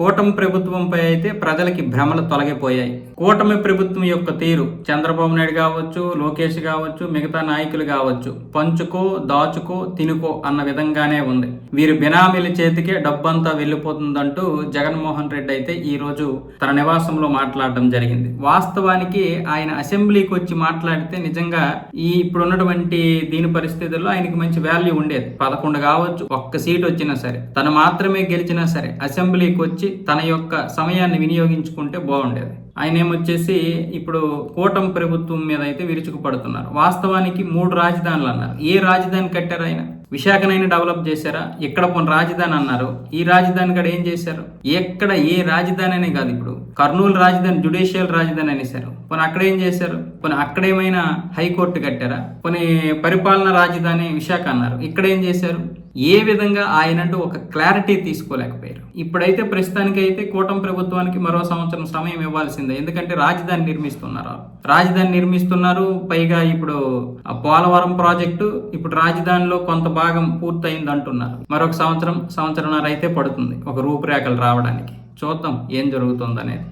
కూటమి ప్రభుత్వంపై అయితే ప్రజలకి భ్రమలు తొలగిపోయాయి. కూటమి ప్రభుత్వం యొక్క తీరు చంద్రబాబు నాయుడు కావచ్చు లోకేష్ కావచ్చు మిగతా నాయకులు కావచ్చు పంచుకో దాచుకో తినుకో అన్న విధంగానే ఉంది. వీరి బినామీల చేతికే డబ్బంతా వెళ్ళిపోతుందంటూ జగన్మోహన్ రెడ్డి అయితే ఈ రోజు తన నివాసంలో మాట్లాడడం జరిగింది. వాస్తవానికి ఆయన అసెంబ్లీకి వచ్చి మాట్లాడితే నిజంగా ఈ ఇప్పుడు ఉన్నటువంటి దీని పరిస్థితుల్లో ఆయనకి మంచి వాల్యూ ఉండేది. పదకొండు కావచ్చు ఒక్క సీట్ వచ్చినా సరే తను మాత్రమే గెలిచినా సరే అసెంబ్లీకి వచ్చి తన యొక్క సమయాన్ని వినియోగించుకుంటే బాగుండేది. ఆయన ఏమొచ్చేసి ఇప్పుడు కూటమి ప్రభుత్వం మీద అయితే విరుచుకుపడుతున్నారు. వాస్తవానికి మూడు రాజధానులు అన్నారు. ఏ రాజధాని కట్టారు ఆయన? విశాఖనైనా డెవలప్ చేశారా? ఇక్కడ కొన్ని రాజధాని అన్నారు. ఈ రాజధాని కూడా ఏం చేశారు? ఎక్కడ ఏ రాజధాని అనే కాదు ఇప్పుడు. కర్నూలు రాజధాని జుడిషియల్ రాజధాని అనేసారు కొన్ని అక్కడ ఏం చేశారు? కొన్ని అక్కడేమైనా హైకోర్టు కట్టారా? కొన్ని పరిపాలన రాజధాని విశాఖ అన్నారు. ఇక్కడ ఏం చేశారు? ఏ విధంగా ఆయనంటూ ఒక క్లారిటీ తీసుకోలేకపోయారు. ఇప్పుడైతే ప్రస్తుతానికి అయితే కూటమి ప్రభుత్వానికి మరో సంవత్సరం సమయం ఇవ్వాల్సిందే. ఎందుకంటే రాజధాని నిర్మిస్తున్నారు. రాజధాని నిర్మిస్తున్నారు. పైగా ఇప్పుడు ఆ పోలవరం ప్రాజెక్టు ఇప్పుడు రాజధానిలో కొంత భాగం పూర్తయింది అంటున్నారు మరొక సంవత్సరం సంవత్సరంన్నర అయితే పడుతుంది ఒక రూపురేఖలు రావడానికి. చూద్దాం ఏం జరుగుతుందనేది.